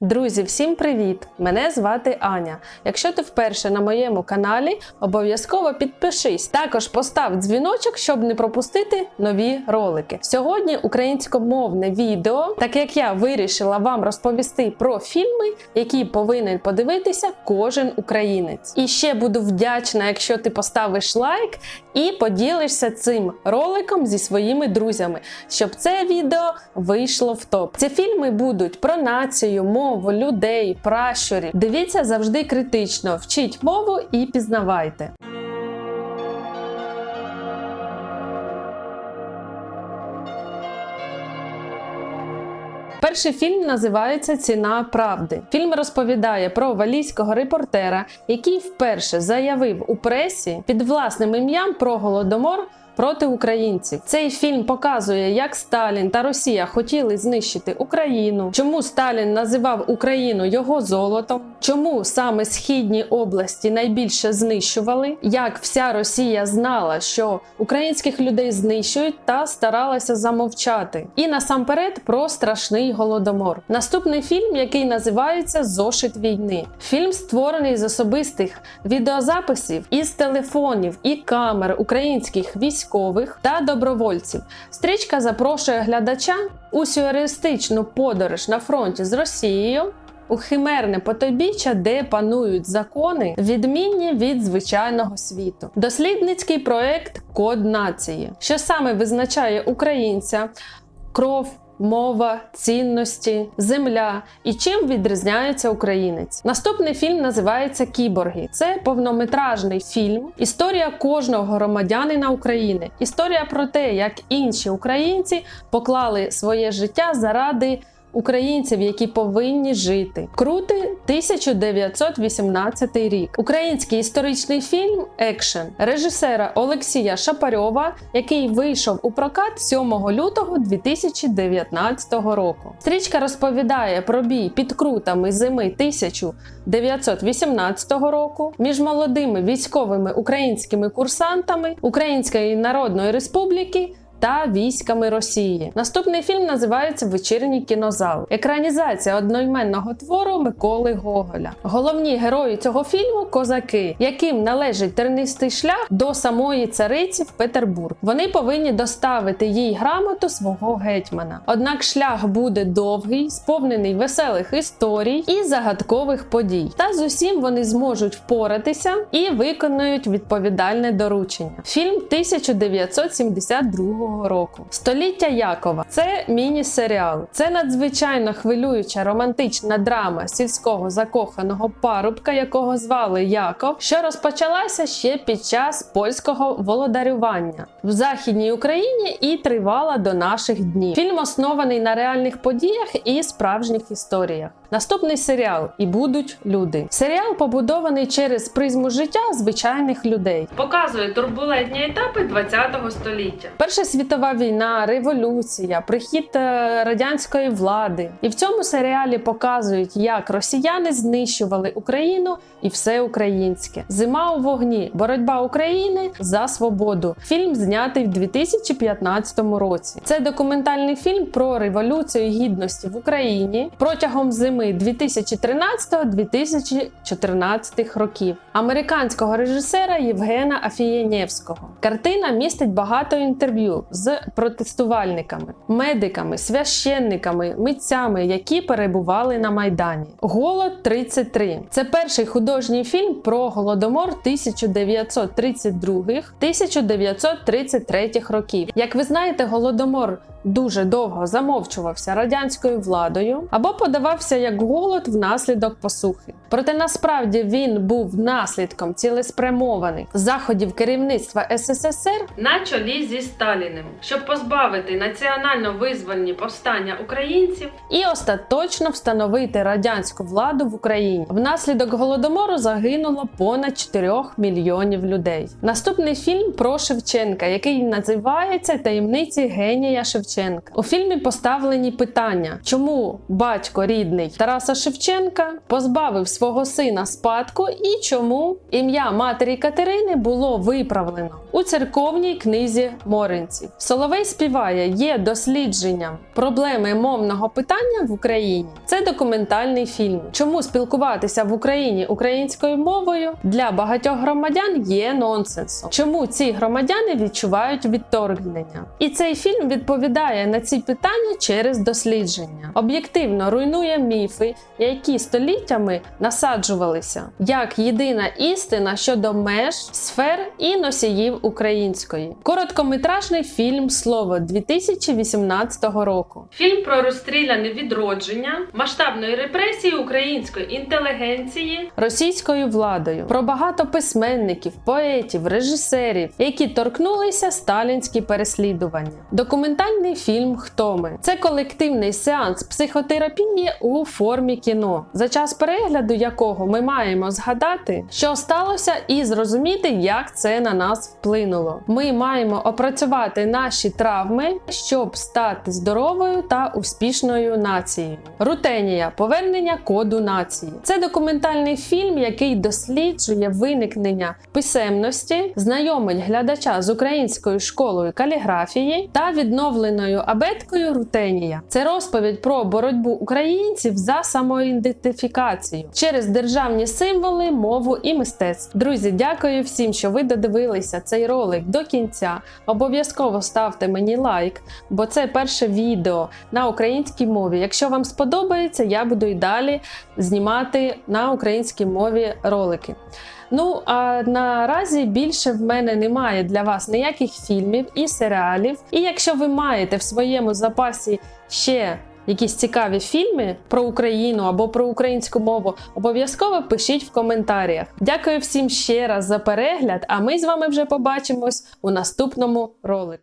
Друзі, всім привіт! Мене звати Аня. Якщо ти вперше на моєму каналі, обов'язково підпишись. Також постав дзвіночок, щоб не пропустити нові ролики. Сьогодні українськомовне відео, так як я вирішила вам розповісти про фільми, які повинен подивитися кожен українець. І ще буду вдячна, якщо ти поставиш лайк і поділишся цим роликом зі своїми друзями, щоб це відео вийшло в топ. Ці фільми будуть про націю, мову, людей, пращурів. Дивіться завжди критично, вчіть мову і пізнавайте. Перший фільм називається Ціна правди. Фільм розповідає про валійського репортера, який вперше заявив у пресі під власним ім'ям про голодомор. Проти українців цей фільм показує, як Сталін та Росія хотіли знищити Україну, чому Сталін називав Україну його золотом, чому саме східні області найбільше знищували, як вся Росія знала, що українських людей знищують та старалася замовчати. І насамперед про страшний голодомор. Наступний фільм, який називається Зошит війни. Фільм створений з особистих відеозаписів із телефонів і камер українських військових та добровольців. Стрічка запрошує глядача у сюрреалістичну подорож на фронті з Росією. У химерне потобіччя, де панують закони, відмінні від звичайного світу. Дослідницький проект Код нації, що саме визначає українця, кров. Мова, цінності, земля і чим відрізняється українець. Наступний фільм називається Кіборги. Це повнометражний фільм, історія кожного громадянина України. Історія про те, як інші українці поклали своє життя заради. Українців, які повинні жити. Крути 1918 рік. Український історичний фільм Екшен режисера Олексія Шапарьова, який вийшов у прокат 7 лютого 2019 року. Стрічка розповідає про бій під крутами зими 1918 року між молодими військовими українськими курсантами Української Народної Республіки та військами Росії. Наступний фільм називається Вечірній кінозал. Екранізація одноіменного твору Миколи Гоголя. Головні герої цього фільму козаки, яким належить тернистий шлях до самої цариці в Петербург. Вони повинні доставити їй грамоту свого гетьмана. Однак шлях буде довгий, сповнений веселих історій і загадкових подій. Та з усім вони зможуть впоратися і виконують відповідальне доручення. Фільм 1972 року. Століття Якова це міні-серіал. Це надзвичайно хвилююча романтична драма сільського закоханого парубка, якого звали Яков, що розпочалася ще під час польського володарювання в Західній Україні і тривала до наших днів. Фільм оснований на реальних подіях і справжніх історіях. Наступний серіал і будуть люди. Серіал побудований через призму життя звичайних людей. Показує турбулентні етапи 20-го століття. Перша світова війна, революція, прихід е, радянської влади. І в цьому серіалі показують, як росіяни знищували Україну і все українське. Зима у вогні, боротьба України за свободу. Фільм знятий в 2015 році. Це документальний фільм про революцію гідності в Україні протягом зими 2013-2014 років американського режисера Євгена Афієнєвського. Картина містить багато інтерв'ю з протестувальниками, медиками, священниками, митцями, які перебували на майдані. Голод 33 це перший художній фільм про голодомор 1932-1933 років. Як ви знаєте, голодомор дуже довго замовчувався радянською владою або подавався як голод внаслідок посухи. Проте насправді він був наслідком цілеспрямованих заходів керівництва СССР на чолі зі Сталіним, щоб позбавити національно-визвольні повстання українців і остаточно встановити радянську владу в Україні. Внаслідок голодомору загинуло понад 4 мільйонів людей. Наступний фільм про Шевченка, який називається Таємниці генія Шевченка. У фільмі поставлені питання, чому батько рідний Тараса Шевченка позбавив свого сина спадку і чому ім'я матері Катерини було виправлено у церковній книзі Моринці. Українців. Соловей співає є дослідженням проблеми мовного питання в Україні. Це документальний фільм. Чому спілкуватися в Україні українською мовою для багатьох громадян є нонсенсом? Чому ці громадяни відчувають відторгнення? І цей фільм відповідає на ці питання через дослідження. Об'єктивно руйнує міфи, які століттями насаджувалися як єдина істина щодо меж, сфер і носіїв української. Короткометражний фільм Слово 2018 року. Фільм про розстріляне відродження масштабної репресії української інтелігенції російською владою, про багато письменників, поетів, режисерів, які торкнулися сталінські переслідування. Документальний фільм Хто ми це колективний сеанс психотерапії у формі кіно, за час перегляду якого ми маємо згадати, що сталося, і зрозуміти, як це на нас вплинуло. Ми маємо опрацювати наші травми, щоб стати здоровою та успішною нацією. Рутенія повернення коду нації. Це документальний фільм, який досліджує виникнення писемності, знайомить глядача з українською школою каліграфії та відновленою абеткою Рутенія. Це розповідь про боротьбу українців за самоідентифікацію через державні символи, мову і мистецтво. Друзі, дякую всім, що ви додивилися цей ролик до кінця. Обов'язково ставте мені лайк, бо це перше відео на українській мові. Якщо вам сподобається, я буду і далі знімати на українській мові ролики. Ну а наразі більше в мене немає для вас ніяких фільмів і серіалів. І якщо ви маєте в своєму запасі ще якісь цікаві фільми про Україну або про українську мову, обов'язково пишіть в коментарях. Дякую всім ще раз за перегляд, а ми з вами вже побачимось у наступному ролику.